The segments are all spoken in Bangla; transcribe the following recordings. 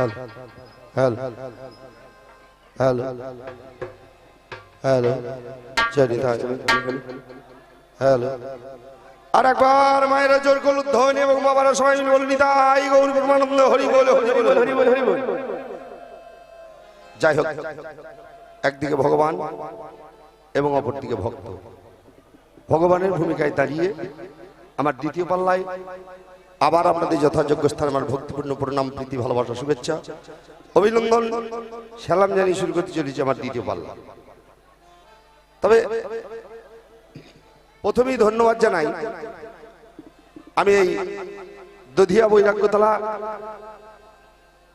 হ্যালো হ্যালো হ্যালো হ্যালো, জানি হ্যালো। আর একবার মায়েরা জোর করল ধ্বনি এবং বাবারা সবাই মিলে বলে নিতাই গৌর পরমানন্দ হরি বলে হরি বলে হরি বলে হরি বলে। যাই হোক, একদিকে ভগবান এবং অপরদিকে ভক্ত। ভগবানের ভূমিকায় দাঁড়িয়ে আমার দ্বিতীয় পাল্লায় আবার আপনাদের যথাযোগ্য স্থানে আমার ভক্তিপূর্ণ প্রণাম, প্রীতি, ভালোবাসা, শুভেচ্ছা, অভিনন্দন। সালাম জানিয়ে শুরু করতে চলেছি আমার দ্বিতীয় পাল্লা। তবে প্রথমেই ধন্যবাদ জানাই, আমি এই দধিয়া বৈরাগ্যতলা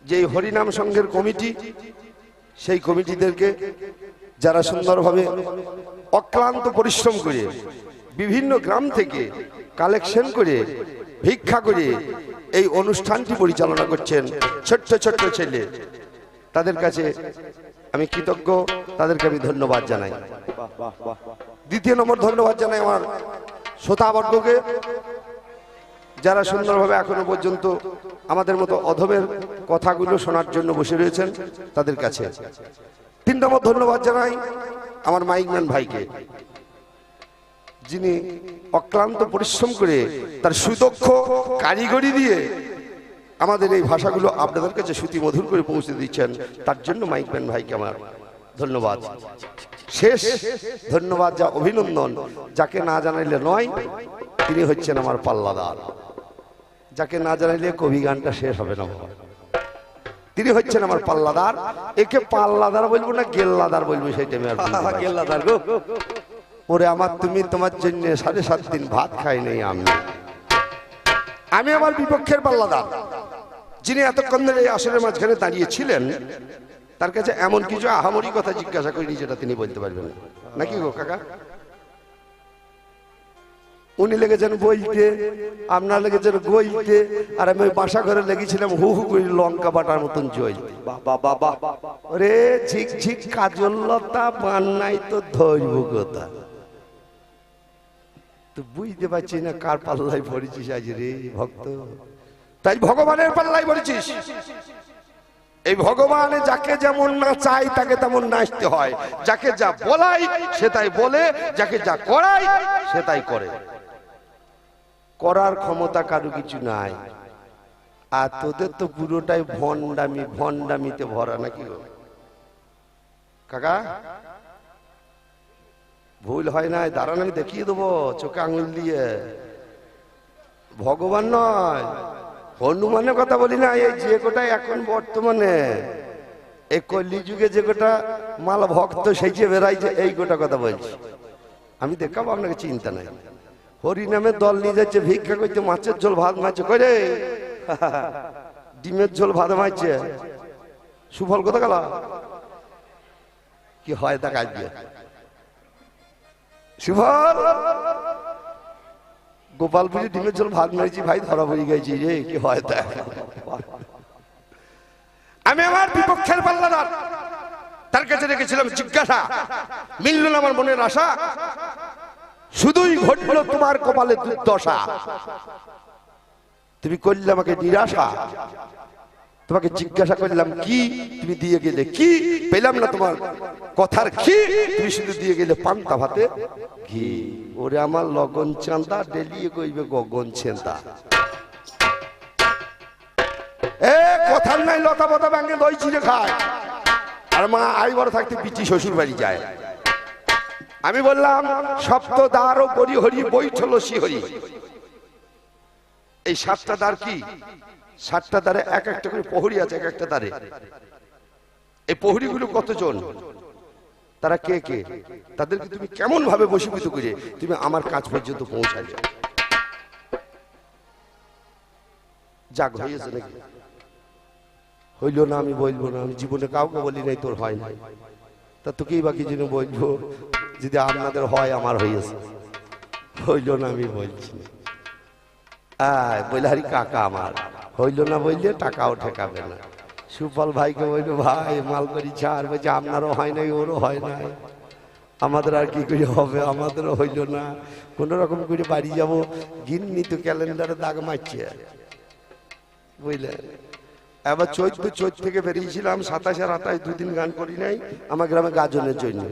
যে হরিনাম সংঘের কমিটি, সেই কমিটিদেরকে যারা সুন্দরভাবে অক্লান্ত পরিশ্রম করে বিভিন্ন গ্রাম থেকে কালেকশন করে ভিক্ষা করে এই অনুষ্ঠানটি পরিচালনা করছেন ছোট্ট ছোট্ট ছেলে। তাদের কাছে আমি কৃতজ্ঞ, তাদেরকে আমি ধন্যবাদ জানাই। দ্বিতীয় নম্বর ধন্যবাদ জানাই আমার শ্রোতাবর্গকে, যারা সুন্দরভাবে এখনও পর্যন্ত আমাদের মতো অধমের কথাগুলো শোনার জন্য বসে রয়েছেন, তাদের কাছে। তিন নম্বর ধন্যবাদ জানাই আমার মাইকম্যান ভাইকে। যিনি অক্লান্ত পরিশ্রম করে তার সুদক্ষ কারিগরি দিয়ে আমাদের এই ভাষাগুলো আপনাদের কাছে শ্রুতি মধুর করে পৌঁছে দিচ্ছেন, তার জন্য মাইকম্যান ভাইকে আমার ধন্যবাদ। শেষ ধন্যবাদ, যা অভিনন্দন, যাকে না জানাইলে নয়, তিনি হচ্ছেন আমার পাল্লাদার। যাকে না জানাইলে কবি গানটা শেষ হবে না। তিনি হচ্ছেন আমার পাল্লাদার। একে পাল্লাদার বলব না, গেল্লাদার বলব পারছি না। গেল্লাদার গো। ওরে আমার, তুমি তোমার জন্য সাড়ে সাত দিন ভাত খাই নাই আমি। আমি আমার বিপক্ষের পাল্লাদার। যিনি এতক্ষণ ধরে এই আসরের মাঝখানে দাঁড়িয়ে ছিলেন, তার কাছে এমন কিছু আহামরি কথা জিজ্ঞাসা করিনি যেটা তিনি বলতে পারবেন। নাকি গো কাকা? উনি লেগেছেন বইতে, আপনার লেগেছেন গইতে, আর আমি বাসা ঘরে লেগেছিলাম হু হু করে লঙ্কা বাটার মতন বাহ বাহ বাহ ওরে ঝিক ঝিক কাজলতা বান্নাই তো ধরব কথা তো বুঝতে পারছি না কার পাল্লাই পড়েছিস আজ রে ভক্ত? তাই ভগবানের পাল্লাই পড়েছিস। এই ভগবানে যাকে যেমন না চাই তাকে তেমন নাচতে হয়। যাকে যা বলাই, সে তাই বলে। যাকে যা করাই, সে তাই করে। করার ক্ষমতা কারও কিছু নাই। আর তোদের তো পুরোটাই ভণ্ডামি, ভণ্ডামিতে ভরা নাকি কাকা? ভুল হয় নাই, দাঁড়ান, আমি দেখিয়ে দেবো, চোখে আঙুল দিয়ে। ভগবান নয়, হনুমানের কথা বলি না, এই যে কোটা এখন বর্তমানে, এই কলি যুগে যে কোটা মাল ভক্ত সেই যে বেড়াইছে এই গোটা কথা বলছি। আমি দেখাবো, আপনাকে চিন্তা নাই। হরিনামের দল নিয়ে যাচ্ছে, ভিক্ষা করতে মাছের ঝোল ভাত মাছ করে ডিমের ঝোল ভাত মারছে। সুফল কোথা গেল কি হয় তা কাজ দিয়ে সুফল গোপালপুরি ডিমের ঝোল ভাত মারিছি, ভাই ধরা পড়ে গেছি রে, কি হয় তা? আমি আমার বিপক্ষের পাল্লাদার। তার কাছে রেখেছিলাম জিজ্ঞাসা, মিলল আমার মনের আশা? শুধুই ঘটলো তোমার কপালে দুর্দশা। তুমি করলে আমাকে নিরাশা। তোমাকে জিজ্ঞাসা করলাম, কি? তুমি দিয়ে গেলে কি? পেলাম না তোমার কথার কি? তুমি শুধু দিয়ে গেলে পান্তা ভাতে? ঘি। ওরে আমার লগন চান্দা ডেলিয়ে কইবে গগন চেন্দা এ, কথার নাই, লতা পতা ব্যাঙ্গে দই চিড়ে খায়। আর মা, আই বড় থাকতে পিচি শ্বশুর বাড়ি যায়। আমি বললাম সপ্ত দ্বার ও পরি হরি বৈঠল হরি। এই সাতটা দ্বার কি? সাতটা দ্বারে এক একটা করে প্রহরী আছে, এক একটা দ্বারে। এই প্রহরীগুলো কতজন? তারা কে কে? তাদেরকে তুমি কেমন ভাবে বসীভূত করে তুমি আমার কাজ পর্যন্ত যাও যাক হয়েছে নাকি? হইল না, আমি বলব না, আমি জীবনে কাউকে বলি নাই, তোর হয় না তা তোকেই বাকি যেন বলব? যদি আপনাদের হয়, আমার হয়েছে হইল না, আমি বলছি না। বলে কাকা আমার। হইল না বললে টাকাও ঠেকাবে না। সুফল ভাইকে বলল ভাই, মাল করি ছাড়, বলছে, আপনারও হয় নাই, ওরও হয় নাই। আমাদের আর কি করে হবে? আমাদেরও হইল না। কোন রকম করে বাড়ি যাব। গিন্নি তো ক্যালেন্ডারে দাগ মারছে। বুঝলে? এবার চৈত্র চৈত থেকে বেরিয়েছিলাম, সাতাশ আর দুদিন গান করি নাই। আমার গ্রামে গাজনের জন্য।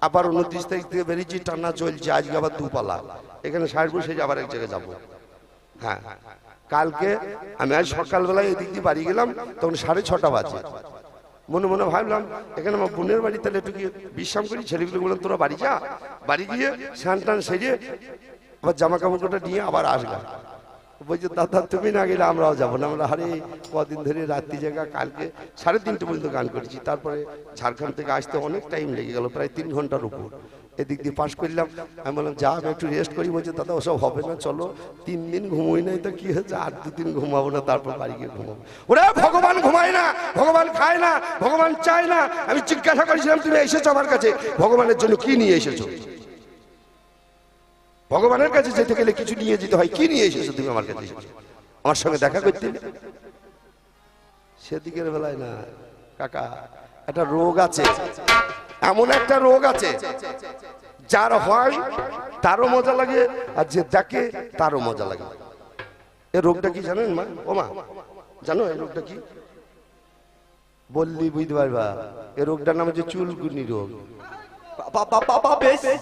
আবার উনত্রিশ তারিখ থেকে বেরিয়েছি, টানা চলছে, আজকে আবার দুপালা। এখানে ষাট বসে আবার এক জায়গায় যাব। হ্যাঁ হ্যাঁ। কালকে আমি আজ সকালবেলায় এদিক দিয়ে বাড়ি গেলাম, তখন সাড়ে ছটা বাজে। মনে মনে ভাবলাম, এখানে আমার বোনের বাড়ি, তাহলে একটু গিয়ে বিশ্রাম করি ছেলেগুলো বললাম, তোরা বাড়ি যা। বাড়ি গিয়ে স্নান টান সেরে আবার জামা কাপড়টা নিয়ে আবার আসলাম। বলছে, দাদা, তুমি না গেলে আমরাও যাব না। আমরা হারে কদিন ধরে রাত্রি জায়গা, কালকে সাড়ে তিনটে পর্যন্ত গান করেছি। তারপরে ঝাড়খণ্ড থেকে আসতে অনেক টাইম লেগে গেল, প্রায় তিন ঘণ্টার উপর। এদিক দিয়ে পাশ করলাম। আমি বললাম, যা, আমি একটু রেস্ট করি। বলছে, দাদা, ওসব হবে না, চলো। তিন দিন ঘুমোই নাই তো কি হয়েছে? আর দু দিন ঘুমাবো না, তারপর বাড়ি গিয়ে ঘুমাবো। ওরে, ভগবান ঘুমায় না, ভগবান খায় না, ভগবান চায় না। আমি জিজ্ঞাসা করেছিলাম, তুমি এসেছ আমার কাছে? ভগবানের জন্য কি নিয়ে এসেছ? ভগবানের কাছে যেতে গেলে কিছু নিয়ে যেতে হয়। কি নিয়ে এসেছ তুমি আমার কাছে? আমার সঙ্গে দেখা করতে? সেদিকের বেলায় না, কাকা, একটা রোগ আছে। এমন একটা রোগ আছে যার হয় তারও মজা লাগে আর যে দেখে তারও মজা লাগে। এ রোগটা কি জানেন মা? ও মা জানো এই রোগটা কি? বললি বুঝতে পারবা এ রোগটার নাম হচ্ছে চুলকুনি রোগ।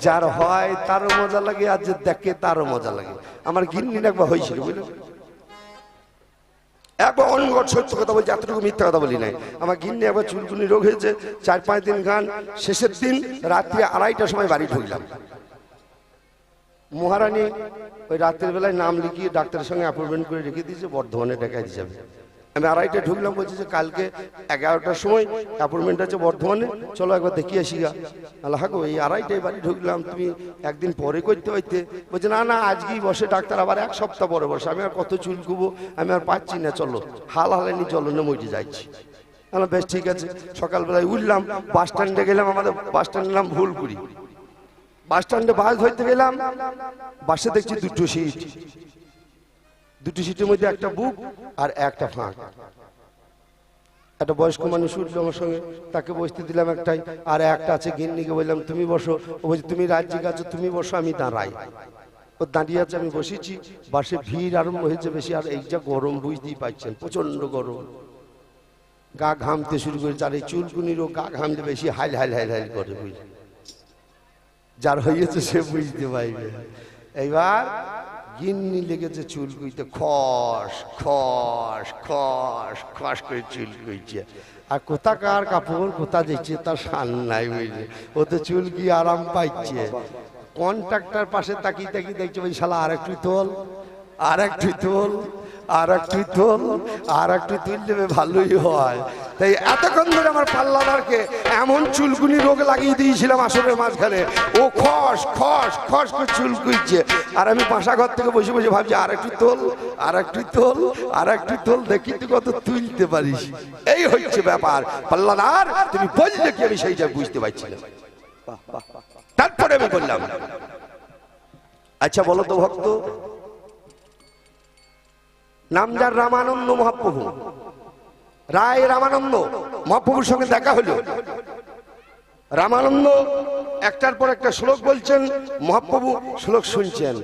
যার হয় তারও মজা লাগে আর যে দেখে তারও মজা লাগে। আমার গিন্নি একবার হয়েছিল বুঝলো? একবার অনগর সত্য কথা বলছি, এতটুকু মিথ্যা কথা বলি নাই। আমার গিন্নি একবার চুলকুনি রোগ হয়েছে, চার পাঁচ দিন গান, শেষের দিন রাত্রি আড়াইটার সময় বাড়ি ঢুকলাম। মহারানী ওই রাত্রের বেলায় নাম লিখিয়ে ডাক্তারের সঙ্গে অ্যাপয়েন্টমেন্ট করে রেখে দিয়েছে, বর্ধমানে দেখাই যাবে আমি আড়াইটা ঢুকলাম, বলছি যে কালকে এগারোটার সময় অ্যাপয়েন্টমেন্ট আছে বর্ধমানে। চলো একবার দেখিয়ে আসি গা। আল্লাহ এই আড়াইটায় বাড়ি ঢুকলাম, তুমি একদিন পরে করতে হইতে। বলছে, না না, আজকেই বসে ডাক্তার, আবার এক সপ্তাহ পরে বসে। আমি আর কত চুল কুবো, আমি আর পাচ্ছি না, চলো। হাল হালানি, চলো না মইটে যাচ্ছি আমি বেশ, ঠিক আছে। সকালবেলায় উঠলাম, বাস স্ট্যান্ডে গেলাম, আমাদের বাস স্ট্যান্ডের নাম ভুলপুরি বাস স্ট্যান্ডে বাস ধরতে গেলাম, বাসে দেখছি দুটো সিট। দুটো সিটের মধ্যে একটা বুক আর একটা ফাঁক। একটা বয়স্ক মানুষ উঠল আমার সঙ্গে, তাকে বসতে দিলাম একটাই, আর একটা আছে গিন্নিকে বললাম, তুমি বসো। ও বলছে, তুমি রাজ্যিক আছো, তুমি বসো, আমি দাঁড়াই। ও দাঁড়িয়ে আছে, আমি বসেছি। বাসে ভিড় আরম্ভ হয়েছে বেশি, আর এই যা গরম বুঝতেই পারছেন প্রচণ্ড গরম। গা ঘামতে শুরু করেছে, আর এই চুলকুনিরও গা ঘামতে বেশি হাইল হাইল হাইল হাইল করে বুঝলি যার হয়েছে সে বুঝতে পারবে। এইবার গিন্নি লেগেছে চুল কুইতে খস খস খস খস করে চুল কুইছে আর কোথাকার কাপড়, কোথা দিচ্ছে তার সান নাই বুঝলে। ও তো চুল কি আরাম পাইছে। কন্ট্রাক্টর পাশে তাকিয়ে তাকিয়ে দেখছে ওই শালা আর একটু তোল আর একটু তোল। আর একটু তোল আর একটু তুল দেবে, ভালোই হয়। তাই এতক্ষণ ধরে আমার পাল্লাদারকে এমন চুলকুনি রোগ লাগিয়ে দিয়েছিলাম আসরের মাঝখানে। ও খস খস খস করে চুলকুইছে আর আমি ঘর থেকে বসে বসে ভাবছি আর একটু তোল আর একটু তোল আর একটু তোল, দেখি তুই কত তুলতে পারিস। এই হচ্ছে ব্যাপার। পাল্লাদার, তুমি বললে কি আমি সেইটা বুঝতে পারছি না তারপরে আমি বললাম আচ্ছা বলো তো ভক্ত নামদার রামানন্দ মহাপ্রভু। রায় রামানন্দ মহাপ্রভুর সঙ্গে দেখা হলো। রামানন্দ একটার পর একটা শ্লোক বলছেন, মহাপ্রভু শ্লোক শুনছেন।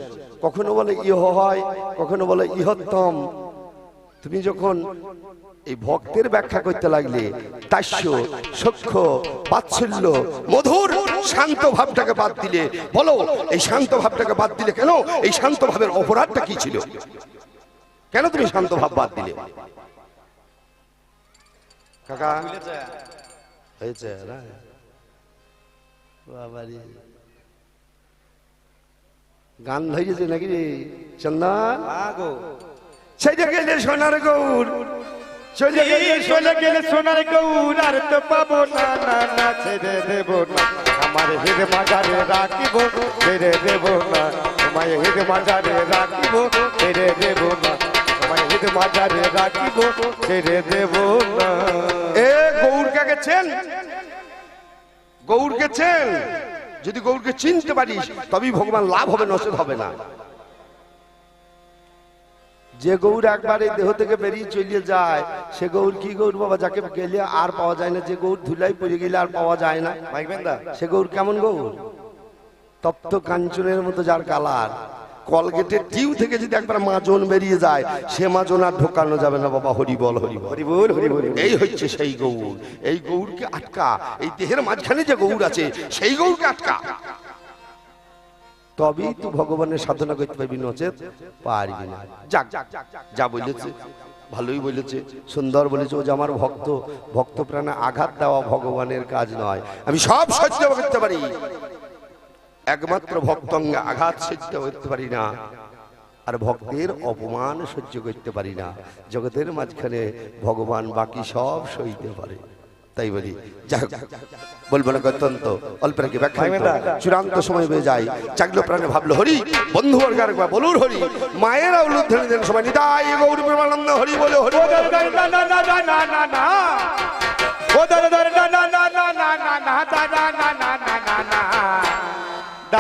কখনো বলে ইহ হয়, কখনো বলে ইহত্তম। তুমি যখন এই ভক্তের ব্যাখ্যা করতে লাগলে তাস্য সক্ষ বাৎসল্য, মধুর, শান্ত ভাবটাকে বাদ দিলে, বলো, এই শান্ত ভাবটাকে বাদ দিলে কেন? এই শান্ত ভাবের অপরাধটা কি ছিল? কেন তুমি শান্ত ভাব বাদ দিলে? কাকা হয়েছে না বাবারে। গান ধরেছে নাকি রে চন্দন? গেলে সোনার গৌর চলে গেলে চলে গেলে সোনার গৌর আর তো পাবো না না না ছেড়ে দেব না। আমার হির মাজারে রাখিব ছেড়ে দেব না। তোমায় হির মাজারে রাখিব ছেড়ে দেব না। তোমায় মাজারে রাখিব ছেড়ে দেব না। এ গৌরকে গেছেন গৌর গেছেন যদি গৌরকে চিনতে পারিস তবেই ভগবান লাভ হবে নষ্ট হবে না। যে গৌর একবার এই দেহ থেকে বেরিয়ে চলিয়ে যায় সে গৌর কি গৌর বাবা যাকে গেলে আর পাওয়া যায় না। যে গৌর ধুলাই পড়ে গেলে আর পাওয়া যায় না। মাইকবেন দা সে গৌর কেমন গৌর? তপ্ত কাঞ্চনের মতো যার কালার। কলগেটের টিউ থেকে যদি একবার মাজন বেরিয়ে যায় সে মাজন আর ঢোকানো যাবে না বাবা হরি বল হরি হরি বল হরি বল এই হচ্ছে সেই গৌর। এই গৌরকে আটকা এই দেহের মাঝখানে যে গৌর আছে সেই গৌরকে আটকা। তবেই তো ভগবানের সাধনা করতে পারবি নচেত পারবি না। যাক যা বলেছে ভালোই বলেছে সুন্দর বলেছে ও যে আমার ভক্ত ভক্ত প্রাণে আঘাত দেওয়া ভগবানের কাজ নয়। আমি সব সহ্য করতে পারি। একমাত্র ভক্তঙ্গে আঘাত সহ্য করতে পারি না আর ভক্তের অপমান সহ্য করতে পারি না জগতের মাঝখানে ভগবান বাকি সব সইতে পারে তাই বলি যাই হোক, বলব না অত্যন্ত অল্পের কি ব্যাখ্যা চূড়ান্ত সময় হয়ে যায় চাকলো প্রাণে ভাবলো হরি বন্ধু বর্গ একবার বলুন হরি মায়েরা উলুধ্বনি দেন সবাই নিতাই গৌর প্রেমানন্দ হরি বলে হরি না না না না না না ও দারে দারে না না না না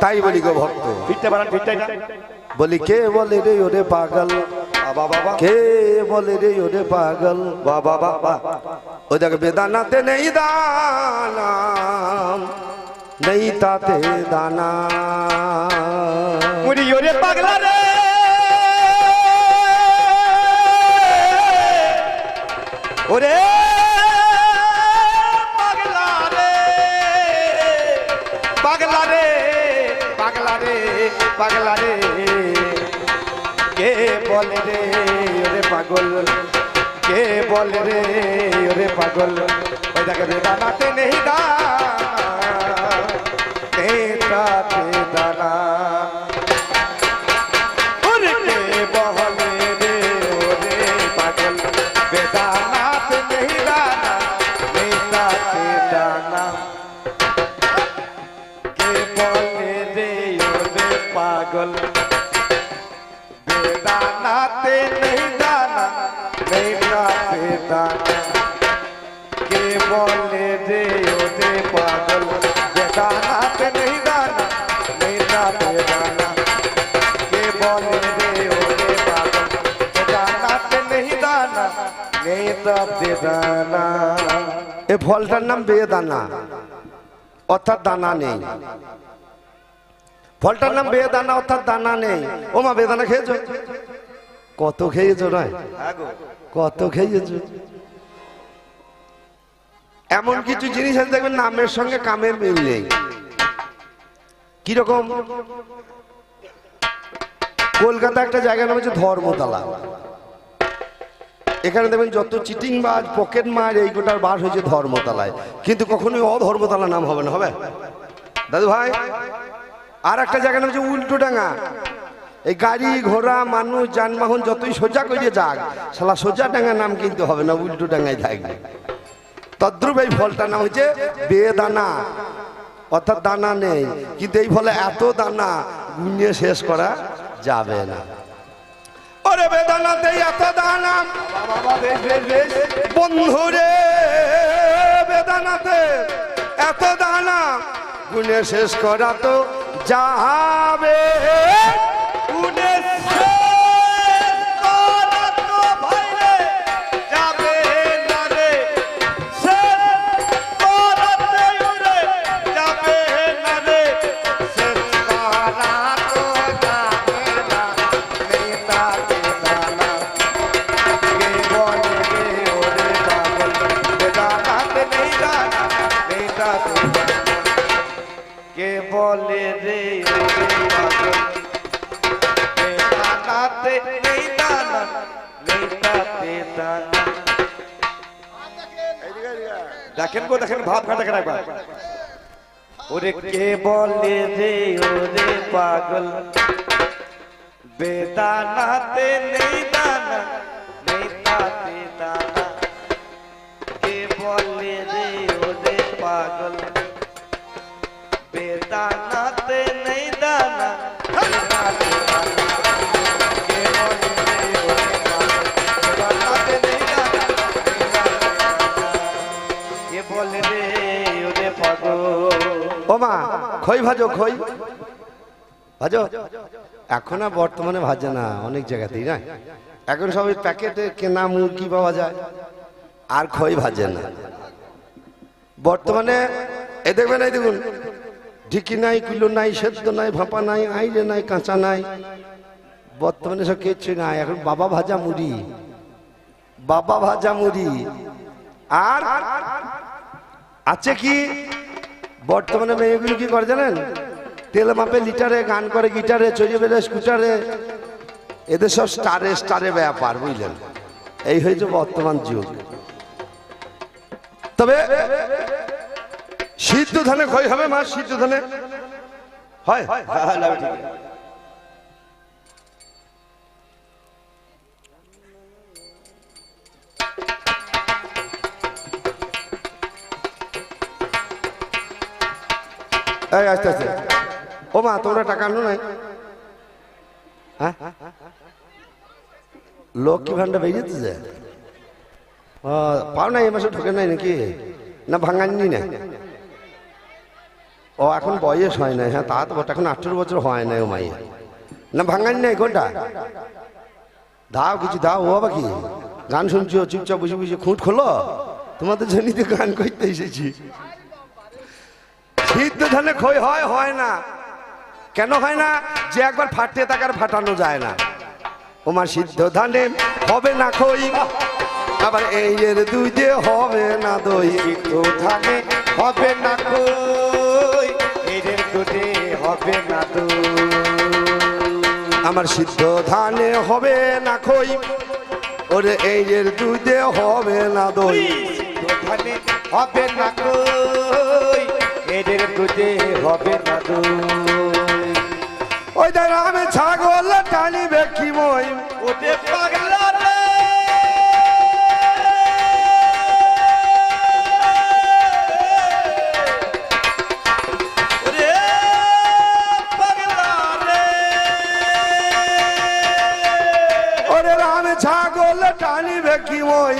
তাই বলি গো ভক্ত। বলি কে বলে রে ওরে পাগল? কে বলে রে ওরে পাগল? বাবা বাবা ও দেখ বেদানাতে নেই দানা নেই তাতে দানা। মুড়ি ওরে পাগলা রে। ওরে পাগলা রে। কে বলে রে? ওরে পাগল। কে বলে রে? ওরে পাগল। ওই দেখে বেদানাতে নেই দানা বেদানা অর্থাৎ দানা নেই। ফলটার নাম বেদানা অর্থাৎ দানা নেই। ও মা বেদানা খেয়েছো? কত খেয়েছো নয় কত খেয়েছো? এমন কিছু জিনিস আছে, দেখবেন নামের সঙ্গে কামের মিল নেই। কীরকম? কলকাতা একটা জায়গা নাম হচ্ছে ধর্মতলা। এখানে দেখবেন যত চিটিং বাজ, পকেট মার, এই গোটার বাস হয়েছে ধর্মতলায়। কিন্তু কখনোই অধর্মতলা নাম হবে না, হবে? দাদু ভাই আর একটা জায়গা নাম হচ্ছে উল্টো ডাঙা এই গাড়ি, ঘোড়া, মানুষ, যানবাহন যতই সোজা করিয়ে যাক, শালা সোজা ডাঙ্গা নাম কিন্তু হবে না উল্টো ডাঙ্গায় থাকবে। তদ্রুপ এই ফলটার নাম হচ্ছে বেদানা। অর্থাৎ দানা নেই। কিন্তু এই ফলে এত দানা গুনিয়ে শেষ করা যাবে না। ওরে বেদানাতে এত দানা বন্ধুরে বেদানাতে এত দানা গুনে শেষ করা তো যাবে। দেখেন গো, দেখেন, ভাব খাটা দেখেন একবার। ওরে কে বলে রে ওরে পাগল? বেদানাতে নেই দানা নেতাতে দানা। কে বলে রে ওরে পাগল? বেদানাতে নেই দানা ও মা খই ভাজো খই। ভাজো। এখন আর বর্তমানে ভাজে না, অনেক জায়গাতেই, না? এখন সবাই প্যাকেটে কেনা মুরগি পাওয়া যায়? আর খই ভাজে না। বর্তমানে এ দেখবেন, এই দেখুন, ঢিকি নাই, কুলো নাই, সেদ্ধ নাই, ভাপা নাই আইরে নাই, কাঁচা নাই। বর্তমানে সব কিচ্ছু নাই। এখন বাবা ভাজা মুড়ি। বাবা ভাজা মুড়ি। আর আছে কি? বর্তমানে মেয়েগুলো কি করে জানেন? তেল মাপে লিটারে, গান করে গিটারে চড়িয়ে বেড়ে স্কুটারে। এদের সব স্টারে স্টারে ব্যাপার, বুঝলেন? এই হয়েছে বর্তমান যুগ। তবে সিদ্ধ ধানে ক্ষয় হবে মা, সিদ্ধ ধানে। হয়। এই, আস্তে আস্তে। ও মা, তোমরা টাকা আনো নাই? হ্যাঁ? লক্ষ্মী ভান্ডার বেরিয়েছে যে পাও নাই, এ মাসে ঢোকে নাই নাকি? না, ভাঙাননি না? ও, এখন বয়স হয় না হ্যাঁ তা তো এখন আঠেরো বছর হয় না ও মাইয়ে না ভাঙানি নাই কোনটা? দাও কিছু, দাও, ও বাবা কি? গান শুনছো, চুপচাপ বসে বসে খুঁট খোলো? তোমাদের জন্যই তো গান করতে এসেছি। সিদ্ধ ধানে ক্ষয় হয় হয় না। কেন হয় না? যে একবার ফাটতে তাকার ফাটানো যায় না। ওমার সিদ্ধ ধানে হবে না খই আবার এই এর দিয়ে হবে না দই। সিদ্ধ ধানে হবে না কই এদের দুধে হবে না দই। আমার সিদ্ধ ধানে হবে না খই ওরে এই এর দুই দিয়ে হবে না দই। দোকানে হবে না কই এদের দুধে হবে না ওই দেখ আমি ছাগল টানিবে কি মই ওরে ছাগল টানিবে কি মই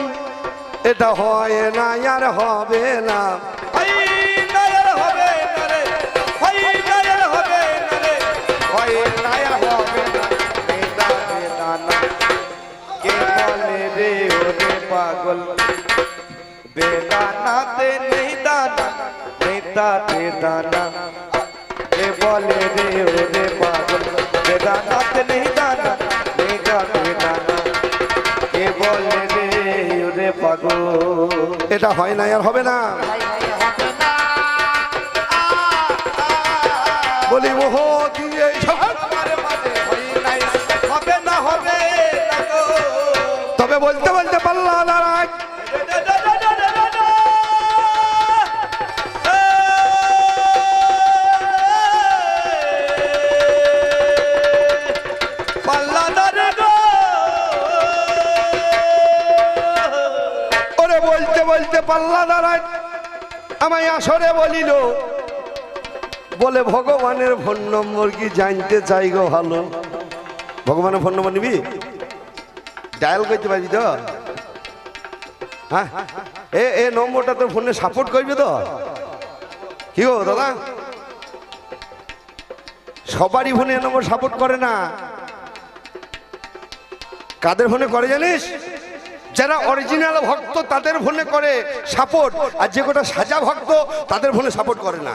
এটা হয় না, আর হবে না। বেদাতে দানা। রে বলে রে ওরে পাগল বেদানাতে নেই দানা বেদাতে দানা। কে বলে রে ওরে পাগল। এটা হয় না। আর হবে না। বলি ওহ আমায় আসরে বলিল, বলে, ভগবানের ফোন নম্বর কি জানতে চাই গো ভালো? ভগবানের ফোন নম্বর নিবি? ডায়াল করতে পারবি তো? হ্যাঁ এ এ নম্বরটা তোর ফোনে সাপোর্ট করবি তো? কি গো, দাদা? সবারই ফোনে নম্বর সাপোর্ট করে না। কাদের ফোনে করে জানিস? যারা অরিজিনাল ভক্ত, তাদের ফোনে করে সাপোর্ট আর যে কটা সাজা ভক্ত, তাদের ফোনে সাপোর্ট করে না।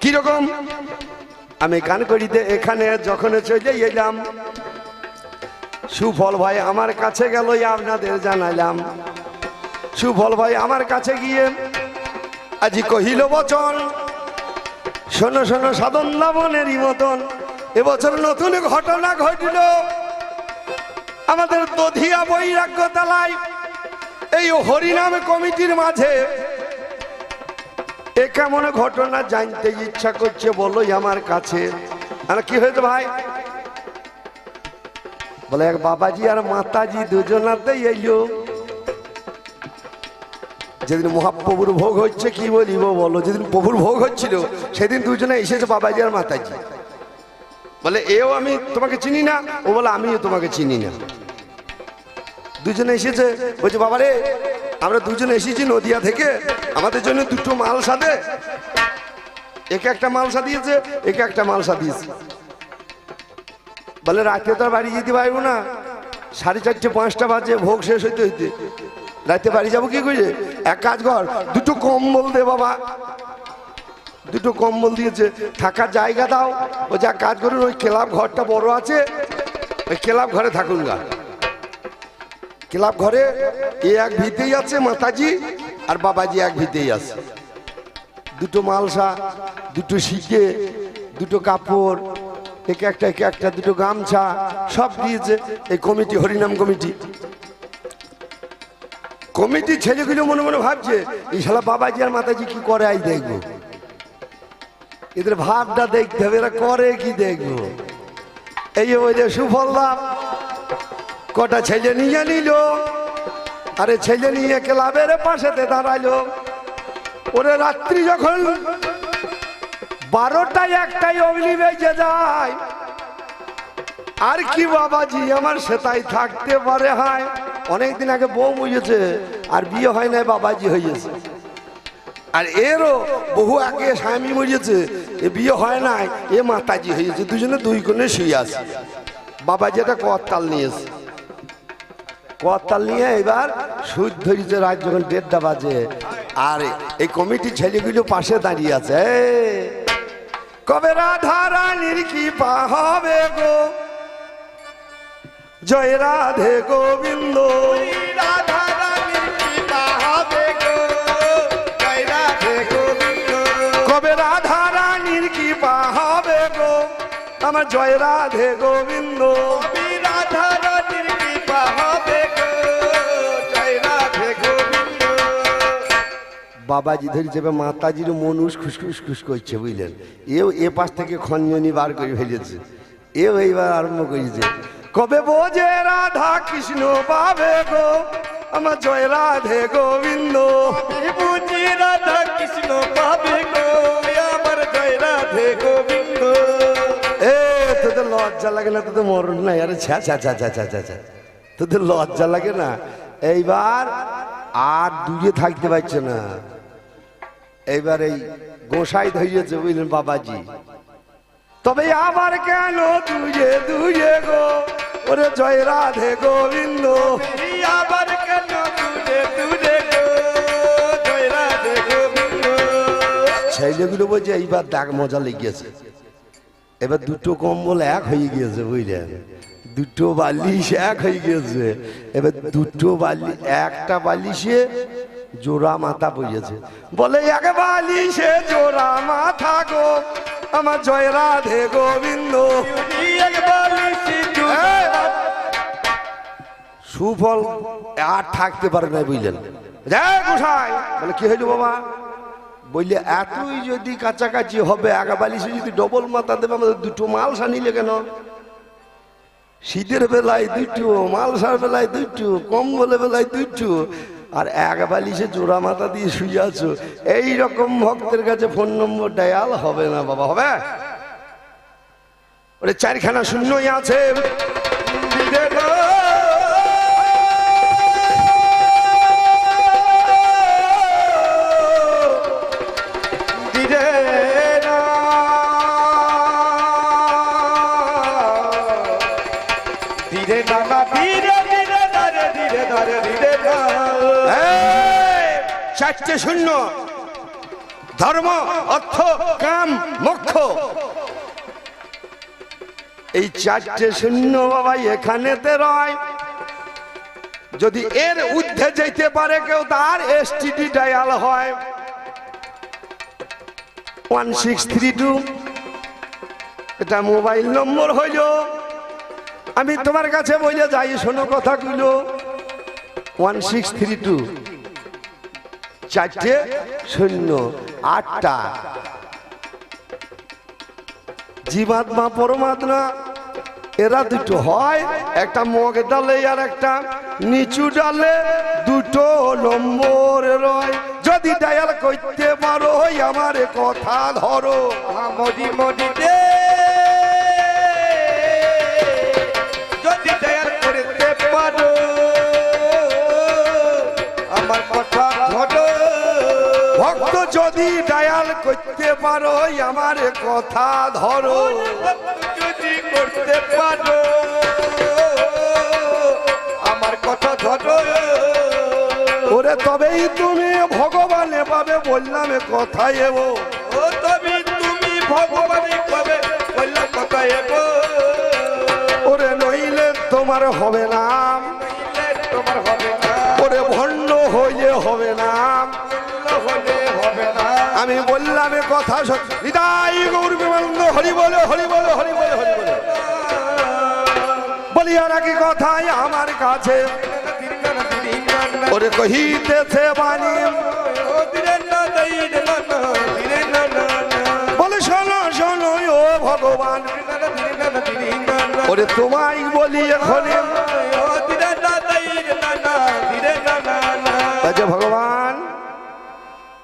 কীরকম? আমি গান করিতে এখানে যখন চলে এলাম, সুফল ভাই আমার কাছে গেল আপনাদের জানাইলাম সুফল ভাই আমার কাছে গিয়ে আজি কহিল, বচন, শোনো শোনো, সাধন লাবণেরই মতন। এবছর নতুন ঘটনা ঘটিল। আমাদের দধিয়া বৈরাগ্য তালায় এই হরিনাম কমিটির মাঝে এ কেমন ঘটনা জানতে ইচ্ছা করছে বলোই আমার কাছে। আর কি হয়েছে ভাই? বলে এক বাবাজি আর মাতাজি দুজনাতে এলো। যেদিন মহাপ্রভুর ভোগ হচ্ছে কি বলিব বলো? যেদিন প্রভুর ভোগ হচ্ছিল, সেদিন দুজনে এসেছে বাবাজি আর মাতাজি। বলে, এও আমি তোমাকে চিনি না? ও বলে, আমিও তোমাকে চিনি না। দুজনে এসেছে। বলছে বাবা রে আমরা দুজনে এসেছি নদিয়া থেকে। আমাদের জন্য দুটো মালসা দে একে একটা মালসা দিয়েছে একে একটা মালসা দিয়েছে বলে, রাতে তো বাড়ি যেতে পারব না। সাড়ে চারটে, পাঁচটা বাজে, ভোগ শেষ হইতে হইতে। রাতে বাড়ি যাব কি করে? এক কাজ কর, দুটো কম্বল দে বাবা। দুটো কম্বল দিয়েছে। থাকার জায়গা দাও। ও যা কাজ করুন, ওই ক্লাব ঘরটা বড় আছে। ওই ক্লাব ঘরে থাকুন গা। ক্লাব ঘরে এ এক ভিতেই আছে মাতাজি আর বাবাজি এক ভিতেই আছে। দুটো মালসা, দুটো শিখে দুটো কাপড়, একে একটা একে একটা, দুটো গামছা, সব দিয়েছে এই কমিটি, হরিনাম কমিটি। কমিটি ছেলেগুলো মনে মনে ভাবছে, এই শালা বাবাজি আর মাতাজি কি করে আই দেখব? এদের ভাবটা দেখতে হবে, এরা করে কি দেখব? এই যে সুফল দাম কটা ছেলে নিয়ে নিল। আরে ছেলে নিয়ে ক্লাবের পাশেতে দাঁড়াইলো ওরে রাত্রি যখন বারোটায় একটাই অগ্নি বেজে যায়। আর কি বাবাজি, আমার সেটাই থাকতে পারে, হয়। অনেকদিন আগে বউ মুজেছে আর বিয়ে হয় নাই, বাবাজি হয়েছে। আর এরও বহু আগে স্বামী মরিয়েছে এ বিয়ে হয় নাই, এ মাতাজি হয়েছে, দুজনে দুই কোণে শুয়ে আছে। বাবাজি একটা করতাল নিয়েছে। করতাল নিয়ে এবার সুদ ধরেছে রাত যখন দেড়টা বাজে। আর, এই কমিটির ছেলেগুলো পাশে দাঁড়িয়ে আছে কবে রাধা রানীর কি পা গো জয় রাধে গোবিন্দ রাধা রানীর কৃপা হবে গো? জয় রাধে গোবিন্দ। কবে রাধা রানীর কি পা হবে গো? আমার জয় রাধে গোবিন্দ। বাবাজি ধরে যাবে মাতাজির মনুষ খুসখুস খুস করছে, বুঝলেন? এও এ পাশ থেকে খঞ্জনি বার করে ফেলেছে। এও এইবার আরম্ভ করেছে। কবে বোঝে রাধা কৃষ্ণ পাবে গো? আমার জয় রাধে গোবিন্দ। বুঝি রাধা কৃষ্ণ পাবে গো? আমার জয় রাধে গোবিন্দ। এ, তোদের লজ্জা লাগে না? তোদের মরণ নাই। আরে ছ্যা ছ্যা ছ্যা ছ্যা ছ্যা ছ্যা তোদের লজ্জা লাগে না? এইবার আর দূরে থাকতে পারছে না। এইবার এই গোসাই ধরিয়েছে বুঝলেন বাবাজি। তবে আবার কেন দুজে দুজে গো? ওরে জয় রাধে গোবিন্দ। আবার কেন তুলে তুলে গো? জয় রাধে গোবিন্দ। ছেলেগুলো বলছে এইবার দেখ মজা লেগেছে। এবার দুটো কম্বল এক হয়ে গিয়েছে বুঝলেন? দুটো বালিশ এক হয়ে গিয়েছে। এবার দুটো বালি একটা বালিশে জোড়া মাথা বইয়েছে বলে এক বালিশে জোড়া মাথা গো, আমার জয় রাধে গোবিন্দ। এই! সুফল আর থাকতে পারে না, বুঝলেন? বলে, কি হইল বাবা? বললে, এতই যদি কাছাকাছি হবে, আগা বালিশে যদি ডবল মাথা দেবে, আমাদের দুটো মালসা নিলে কেন? শীতের বেলায় দুটো, মালসার বেলায় দুটো, কম্বলের বেলায় দুটো। আর এক বালিশে জোড়া মাথা দিয়ে শুয়ে আছো। এই রকম ভক্তের কাছে ফোন নম্বর ডায়াল হবে না বাবা, হবে? ওরে চারখানা শূন্যই আছে। দিলে চারটে শূন্য। ধর্ম, অর্থ, কাম, মোক্ষ। এই চারটে শূন্য বাবা এখানেতে রয়। যদি এর ঊর্ধ্বে যেতে পারে কেউ, তার এসটিডি ডায়াল হয়। ওয়ান সিক্স থ্রি টু এটা মোবাইল নম্বর হইল। আমি তোমার কাছে বলে যাই, শোনো কথাগুলো ওয়ান সিক্স থ্রি টু চারটে শূন্য, আটটা। জীবাত্মা, পরমাত্মা, এরা দুটো হয়, একটা মগ ডালে আর একটা নিচু ডালে। দুটো নম্বর রয়। যদি ডায়াল করতে পারো আমার কথা ধরো। মরি মরি দে যদি ডায়াল করতে পারো আমার কথা ধরো। যদি করতে পারো, আমার কথা ধরো। ওরে তবেই তুমি ভগবানে পাবে, বললাম কথা এবো। ও তবে তুমি ভগবানই কবে বললাম কথা এবো। ওরে নইলে তোমার হবে না। তোমার হবে আমি বললাম কথা হৃদয় গৌর বিমানন্দ, হরি বলে হরি বলে হরি বলে হরি বলে। বলিয়া নাকি কথাই আমার কাছে। ওরে কহিতেছে বাণী। বলে, শোনো শোনো, ও ভগবান। ওরে তোমায় বলি এখন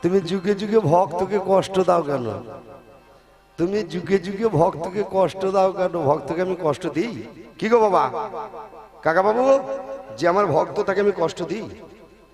তুমি যুগে যুগে ভক্তকে কষ্ট দাও কেন? তুমি যুগে যুগে ভক্তকে কষ্ট দাও কেন? ভক্তকে আমি কষ্ট দিই? কি গো বাবা? কাকা বাবু, যে আমার ভক্ত তাকে আমি কষ্ট দিই?